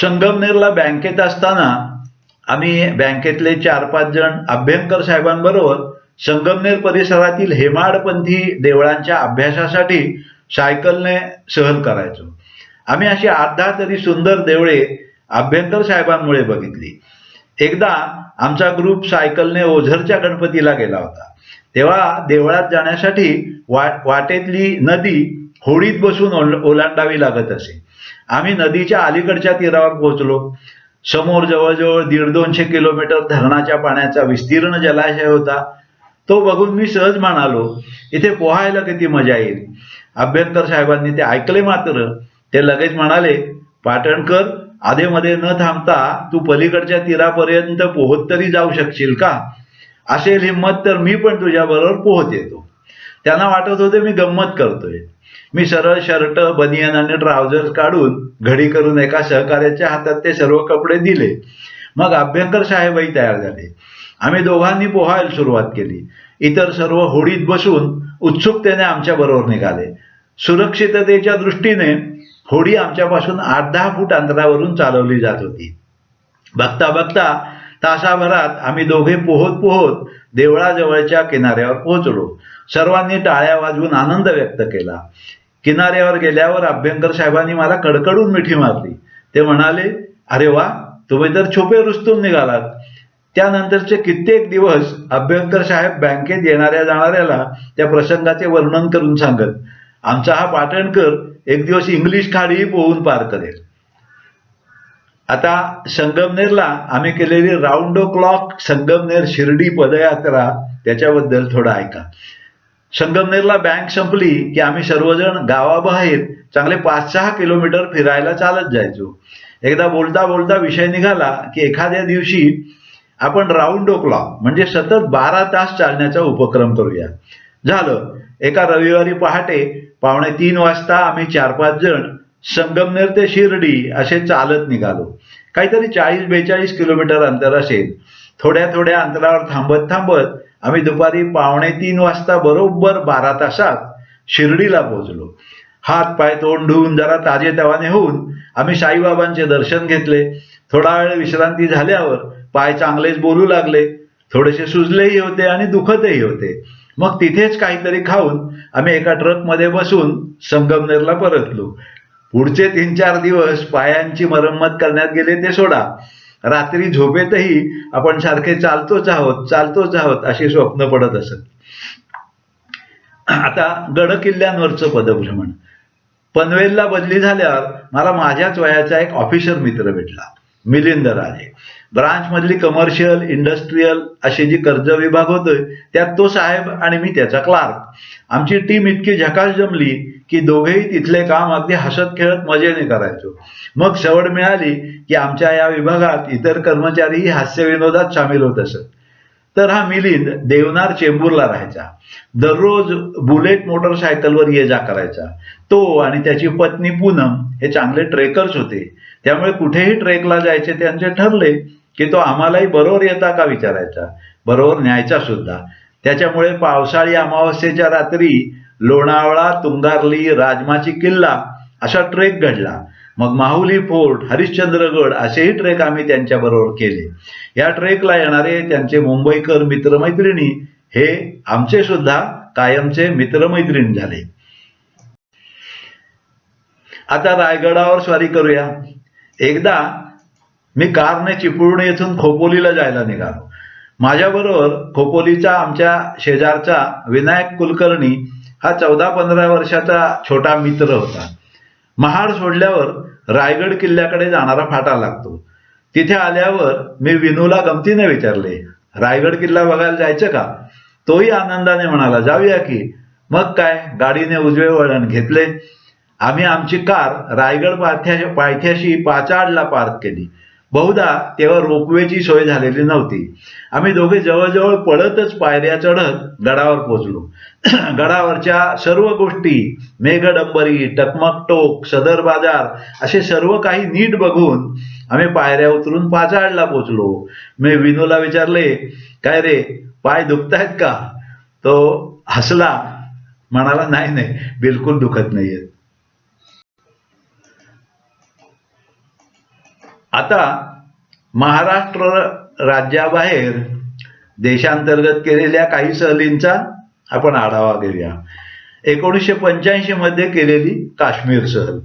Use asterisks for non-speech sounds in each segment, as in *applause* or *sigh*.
संगमनेरला बँकेत असताना आम्ही बँकेतले चार पाच जण अभ्यंकर साहेबांबरोबर संगमनेर परिसरातील हेमाडपंथी देवळांच्या अभ्यासासाठी सायकलने सहल करायचो. आम्ही अशी अर्धा तरी सुंदर देवळे अभ्यंकर साहेबांमुळे बघितली. एकदा आमचा ग्रुप सायकलने ओझरच्या गणपतीला गेला होता. तेव्हा देवळात जाण्यासाठी वा वाटेतली नदी होडीत बसून ओलांडावी लागत असे. आम्ही नदीच्या अलीकडच्या तीरावर पोहोचलो. समोर जवळजवळ दीड दोनशे किलोमीटर धरणाच्या पाण्याचा विस्तीर्ण जलाशय होता. तो बघून मी सहज म्हणालो इथे पोहायला किती मजा येईल. अभ्यंकर साहेबांनी ते ऐकले मात्र ते लगेच म्हणाले पाटणकर आधेमध्ये न थांबता तू पलीकडच्या तीरापर्यंत पोहत तरी जाऊ शकशील का? असेल हिंमत तर मी पण तुझ्याबरोबर पोहत येतो. त्यांना वाटत होते मी गंमत करतोय. मी सरळ शर्ट बनियन आणि ट्राउझर्स काढून घडी करून एका सहकार्याच्या हातात ते सर्व कपडे दिले. मग अभ्यंकर साहेबही तयार झाले. आम्ही दोघांनी पोहायला सुरुवात केली. इतर सर्व होडीत बसून उत्सुकतेने आमच्या बरोबर निघाले. सुरक्षिततेच्या दृष्टीने होडी आमच्यापासून आठ दहा फूट अंतरावरून चालवली जात होती. बघता बघता तासाभरात आम्ही दोघे पोहत पोहत देवळाजवळच्या किनाऱ्यावर पोहोचलो. सर्वांनी टाळ्या वाजवून आनंद व्यक्त केला. किनाऱ्यावर गेल्यावर अभ्यंकर साहेबांनी मला कडकडून मिठी मारली. ते म्हणाले अरे वा तुम्ही तर छोपे रुस्तून निघालात. त्यानंतरचे कित्येक दिवस अभ्यंकर साहेब बँकेत येणाऱ्या जाणाऱ्याला त्या प्रसंगाचे वर्णन करून सांगत आमचा हा पाटणकर एक दिवस इंग्लिश खाडीही पोहून पार करेल. आता संगमनेरला आम्ही केलेली round o clock Sangamner Shirdi पदयात्रा त्याच्याबद्दल थोडं ऐका. संगमनेरला बँक संपली की आम्ही सर्वजण गावाबाहेर चांगले पाच सहा किलोमीटर फिरायला चालत जायचो. एकदा बोलता बोलता विषय निघाला की एखाद्या दिवशी आपण राऊंड ओ क्लॉक म्हणजे सतत बारा तास चालण्याचा उपक्रम करूया. झालं. एका रविवारी पहाटे पावणे तीन वाजता आम्ही चार पाच जण संगमनेर ते शिर्डी असे चालत निघालो. काहीतरी चाळीस बेचाळीस किलोमीटर अंतर असेल. थोड्या थोड्या अंतरावर थांबत थांबत आम्ही दुपारी पावणे तीन वाजता बरोबर बारा तासात शिर्डीला पोहोचलो. हात पाय तोंड धुवून जरा ताजेतवाने होऊन आम्ही साईबाबांचे दर्शन घेतले. थोडा वेळ विश्रांती झाल्यावर पाय चांगलेच बोलू लागले. थोडेसे सुजलेही होते आणि दुखतही होते. मग तिथेच काहीतरी खाऊन आम्ही एका ट्रकमध्ये बसून संगमनेरला परतलो. पुढचे तीन चार दिवस पायांची मरम्मत करण्यात गेले ते सोडा. रात्री झोपेतही आपण सारखे चालतोच आहोत चालतोच आहोत अशी स्वप्न पडत असत. आता गड किल्ल्यांवरचं पदभ्रमण. पनवेलला बदली झाल्यावर मला माझ्याच वयाचा एक ऑफिसर मित्र भेटला मिलिंद राजे. ब्रांच मधली कमर्शियल इंडस्ट्रीयल अशी जी कर्ज विभाग होतोय त्यात तो साहेब आणि मी त्याचा क्लार्क आमची टीम इतकी झकास जमली की दोघेही तिथले काम अगदी हसत खेळत मजेने करायचो. मग सवड मिळाली की आमच्या या विभागात इतर कर्मचारीही हास्यविनोदात सामील होत असत. तर हा मिलिंद देवनार चेंबूरला राहायचा. दररोज बुलेट मोटरसायकलवर ये जा करायचा. तो आणि त्याची पत्नी पूनम हे चांगले ट्रेकर्स होते. त्यामुळे कुठेही ट्रेकला जायचे त्यांचे ठरले की तो आम्हालाही बरोबर येता का विचारायचा. बरोबर न्यायचा सुद्धा. त्याच्यामुळे पावसाळी अमावस्येच्या रात्री लोणावळा तुंगारली राजमाची किल्ला असा ट्रेक घडला. मग माहुली फोर्ट हरिश्चंद्रगड असेही ट्रेक आम्ही त्यांच्याबरोबर केले. या ट्रेकला येणारे त्यांचे मुंबईकर मित्रमैत्रिणी हे आमचे सुद्धा कायमचे मित्रमैत्रीण झाले. आता रायगडावर स्वारी करूया. एकदा मी कारने चिपळूण येथून खोपोलीला जायला निघालो. माझ्याबरोबर खोपोलीचा आमच्या शेजारचा विनायक कुलकर्णी हा चौदा पंधरा वर्षाचा छोटा मित्र होता. महाड सोडल्यावर रायगड किल्ल्याकडे जाणारा फाटा लागतो. तिथे आल्यावर मी विनूला गमतीने विचारले रायगड किल्ला बघायला जायचं का? तोही आनंदाने म्हणाला जाऊया की. मग काय? गाडीने उजवे वळण घेतले. आम्ही आमची कार रायगड पायथ्या पायथ्याशी पाचाडला पार्क केली. बहुधा तेव्हा रोपवेची सोय झालेली नव्हती. आम्ही दोघे जवळजवळ पळतच पायऱ्या चढत गडावर पोहोचलो. *clears throat* गडावरच्या सर्व गोष्टी मेघडंबरी टकमक टोक सदर बाजार असे सर्व काही नीट बघून आम्ही पायऱ्या उतरून पाचाडला पोचलो मी विनूला विचारले काय रे पाय दुखतायत का? तो हसला म्हणाला नाही नाही बिलकुल दुखत नाहीयेत. आता महाराष्ट्र राज्याबाहेर देशांतर्गत केलेल्या काही सहलींचा आपण आढावा घेऊया. एकोणीसशे पंच्याऐंशी मध्ये केलेली काश्मीर सहल.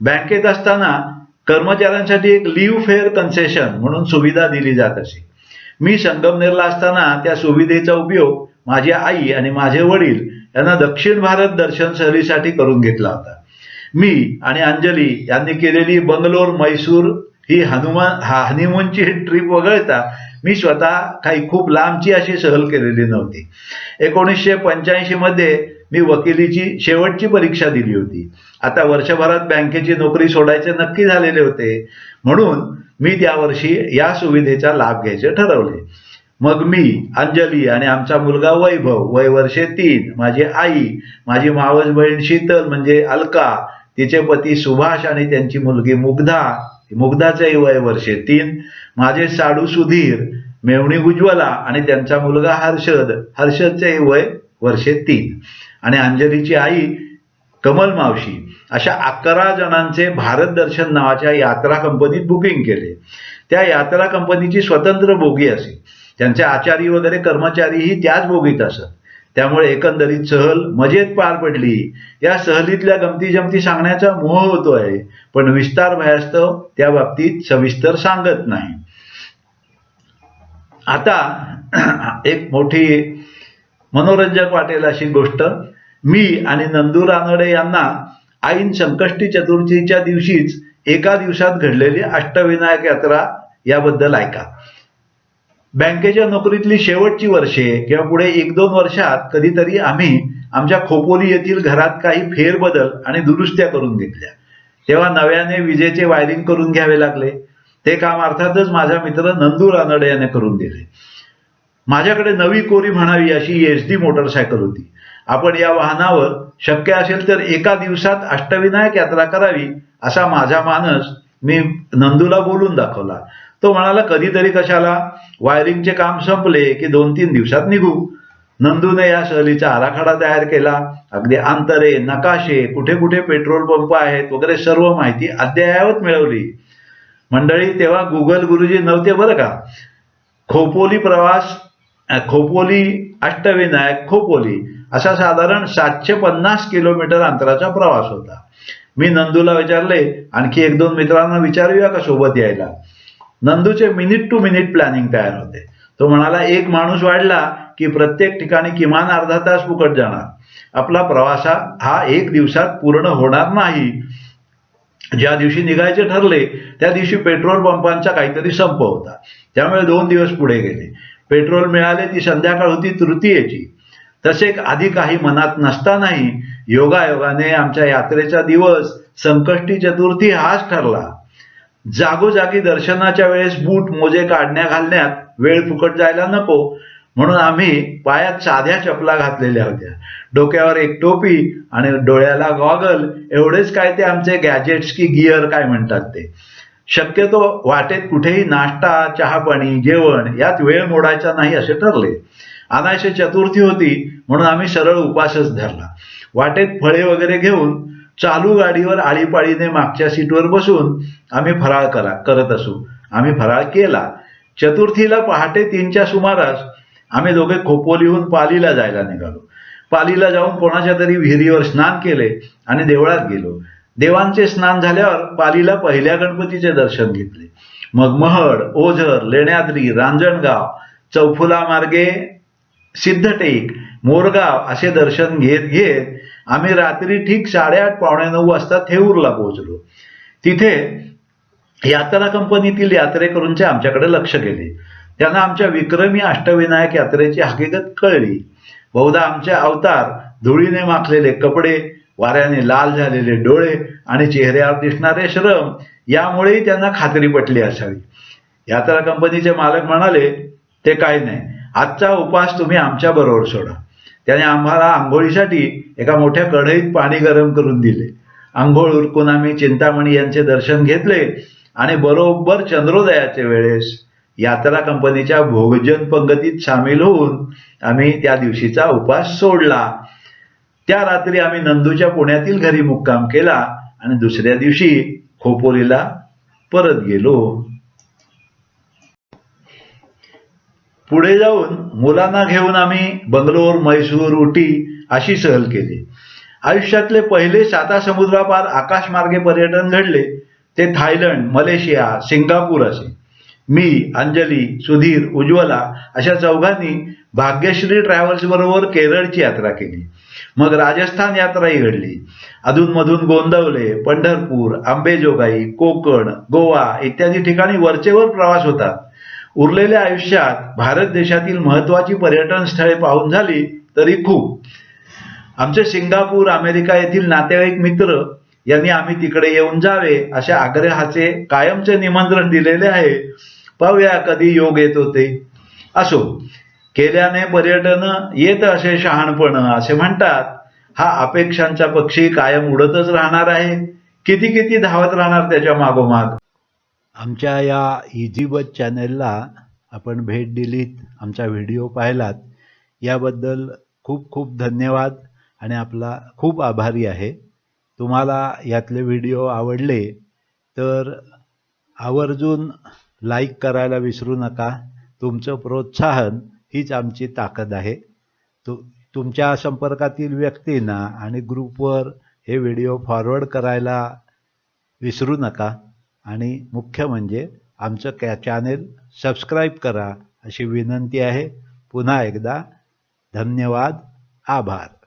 बँकेत असताना कर्मचाऱ्यांसाठी एक लिव्ह फेअर कन्सेशन म्हणून सुविधा दिली जात असे. मी संगमनेरला असताना त्या सुविधेचा उपयोग माझी आई आणि माझे वडील यांना दक्षिण भारत दर्शन सहलीसाठी करून घेतला होता. मी आणि अंजली यांनी केलेली बंगलोर मैसूर ही हनुमान हा हनीमूनची ट्रिप वगळता मी स्वतः काही खूप लांबची अशी सहल केलेली नव्हती. एकोणीसशे पंच्याऐंशी मध्ये मी वकिलीची शेवटची परीक्षा दिली होती. आता वर्षभरात बँकेची नोकरी सोडायचे नक्की झालेले होते. म्हणून मी त्या वर्षी या सुविधेचा लाभ घ्यायचे ठरवले. मग मी अंजली आणि आमचा मुलगा वैभव वय वर्षे तीन माझी आई माझी मावस बहीण शीतल म्हणजे अलका तिचे पती सुभाष आणि त्यांची मुलगी मुग्धा मुग्धाचे वय वर्षे तीन माझे साडू सुधीर मेवणी उज्ज्वला आणि त्यांचा मुलगा हर्षद. हर्षदचेही वय वर्षे तीन. आणि अंजलीची आई कमल मावशी. अशा अकरा जणांचे भारत दर्शन नावाच्या यात्रा कंपनीत बुकिंग केले. त्या यात्रा कंपनीची स्वतंत्र बोगी असे. त्यांचे आचारी वगैरे कर्मचारीही त्याच बोगीत असत. त्यामुळे एकंदरीत सहल मजेत पार पडली. या सहलीतल्या गमती जमती सांगण्याचा मोह होतोय पण विस्तार भयास्तव त्या बाबतीत सविस्तर सांगत नाही. आता *clears throat* एक मोठी मनोरंजक वाटेल अशी गोष्ट. मी आणि नंदू रानडे यांना आईन संकष्टी चतुर्थीच्या दिवशीच एका दिवसात घडलेली अष्टविनायक यात्रा याबद्दल ऐका. बँकेच्या नोकरीतली शेवटची वर्षे किंवा पुढे एक दोन वर्षात कधीतरी आम्ही आमच्या खोपोली येथील घरात काही फेरबदल आणि दुरुस्त्या करून घेतल्या. तेव्हा नव्याने विजेचे वायरिंग करून घ्यावे लागले. ते काम अर्थातच माझा मित्र नंदू रानडे याने करून दिले. माझ्याकडे नवी कोरी म्हणावी अशी एच डी मोटरसायकल होती. आपण या वाहनावर शक्य असेल तर एका दिवसात अष्टविनायक यात्रा करावी असा माझा मानस मी नंदूला बोलून दाखवला. तो म्हणाला कधीतरी कशाला? वायरिंगचे काम संपले की दोन तीन दिवसात निघू. नंदूने या सहलीचा आराखडा तयार केला. अगदी अंतरे नकाशे कुठे कुठे पेट्रोल पंप आहेत वगैरे सर्व माहिती अद्ययावत मिळवली. मंडळी तेव्हा गुगल गुरुजी नव्हते बरं का? खोपोली प्रवास खोपोली अष्टविनायक खोपोली असा साधारण सातशे पन्नास किलोमीटर अंतराचा प्रवास होता. मी नंदूला विचारले आणखी एक दोन मित्रांना विचारूया का सोबत यायला? नंदूचे मिनिट टू मिनिट प्लॅनिंग तयार होते. तो म्हणाला एक माणूस वाढला की प्रत्येक ठिकाणी किमान अर्धा तास फुकट जाणार. आपला प्रवास हा- एक दिवसात पूर्ण होणार नाही. ज्या दिवशी निघायचे ठरले त्या दिवशी पेट्रोल पंपांचा काहीतरी संप होता. त्यामुळे दोन दिवस पुढे गेले. पेट्रोल मिळाले ती संध्याकाळ होती तृतीयेची. तसे आधी काही मनात नसतानाही योगायोगाने आमच्या यात्रेचा दिवस संकष्टी चतुर्थी हाच ठरला. जागोजागी दर्शनाच्या वेळेस बूट मोजे काढण्या घालण्यात वेळ फुकट जायला नको. म्हणून आम्ही पायात साध्या चपला घातलेल्या होत्या. डोक्यावर एक टोपी आणि डोळ्याला गॉगल एवढेच काय ते आमचे गॅजेट्स की गिअर काय म्हणतात ते. शक्यतो वाटेत कुठेही नाश्ता चहा पाणी जेवण यात वेळ मोडायचा नाही असे ठरले. अनायसे चतुर्थी होती म्हणून आम्ही सरळ उपासच धरला. वाटेत फळे वगैरे घेऊन चालू गाडीवर आळीपाळीने मागच्या सीटवर बसून आम्ही फराळ करा करत असू. आम्ही फराळ केला. चतुर्थीला पहाटे तीनच्या सुमारास आम्ही दोघे खोपोलीहून पालीला जायला निघालो. पालीला जाऊन कोणाच्या तरी विहिरीवर स्नान केले आणि देवळात गेलो. देवांचे स्नान झाल्यावर पालीला पहिल्या गणपतीचे दर्शन घेतले. मग महड ओझर लेण्याद्री रांजणगाव चौफुला मार्गे सिद्धटेक मोरगाव असे दर्शन घेत घेत आम्ही रात्री ठीक साडेआठ पावणे नऊ वाजता थेऊरला पोहोचलो. तिथे यात्रा कंपनीतील यात्रेकरूंचे आमच्याकडे लक्ष गेले. त्यांना आमच्या विक्रमी अष्टविनायक यात्रेची हकीकत कळली. बहुधा आमचे अवतार धुळीने माखलेले कपडे वाऱ्याने लाल झालेले डोळे आणि चेहऱ्यावर दिसणारे श्रम यामुळेही त्यांना खात्री पटली असावी. यात्रा कंपनीचे मालक म्हणाले ते काही नाही. आजचा उपास तुम्ही आमच्या बरोबर सोडा. त्याने आम्हाला आंघोळीसाठी एका मोठ्या कढईत पाणी गरम करून दिले. आंघोळ उरकून आम्ही चिंतामणी यांचे दर्शन घेतले आणि बरोबर चंद्रोदयाच्या वेळेस यात्रा कंपनीच्या भोजन पंगतीत सामील होऊन आम्ही त्या दिवशीचा उपास सोडला. त्या रात्री आम्ही नंदूच्या पुण्यातील घरी मुक्काम केला आणि दुसऱ्या दिवशी खोपोलीला परत गेलो. पुढे जाऊन मुलांना घेऊन आम्ही बंगलोर म्हैसूर उटी अशी सहल केली. आयुष्यातले पहिले साता समुद्रापार आकाशमार्गे पर्यटन घडले ते थायलंड मलेशिया सिंगापूर असे. मी अंजली सुधीर उज्ज्वला अशा चौघांनी भाग्यश्री ट्रॅव्हल्स बरोबर केरळची यात्रा केली. मग राजस्थान यात्राही घडली. अधूनमधून गोंदवले पंढरपूर आंबेजोगाई कोकण गोवा इत्यादी ठिकाणी वरचेवर प्रवास होता. उरलेल्या आयुष्यात भारत देशातील महत्वाची पर्यटन स्थळे पाहून झाली तरी खूप. आमचे सिंगापूर अमेरिका येथील नातेवाईक मित्र यांनी आम्ही तिकडे येऊन जावे अशा आग्रहाचे कायमचे निमंत्रण दिलेले आहे. पाहूया कधी योग येत होते. असो केल्याने पर्यटन येत असे शहाणपण असे म्हणतात. हा अपेक्षांचा पक्षी कायम उडतच राहणार आहे. किती किती धावत राहणार त्याच्या मागोमाग? आमच्या या इझीबत चॅनेलला आपण भेट दिलीत आमचा व्हिडिओ पाहिलात याबद्दल खूप खूप धन्यवाद आणि आपला खूप आभारी आहे. तुम्हाला यातले व्हिडिओ आवडले तर आवर्जून लाईक करायला विसरू नका. तुमचं प्रोत्साहन हीच आमची ताकद आहे. तु तुमच्या संपर्कातील व्यक्तींना आणि ग्रुपवर हे व्हिडिओ फॉरवर्ड करायला विसरू नका. आणि मुख्य म्हणजे आमचं कॅ चॅनेल सबस्क्राईब करा अशी विनंती आहे. पुन्हा एकदा धन्यवाद. आभार.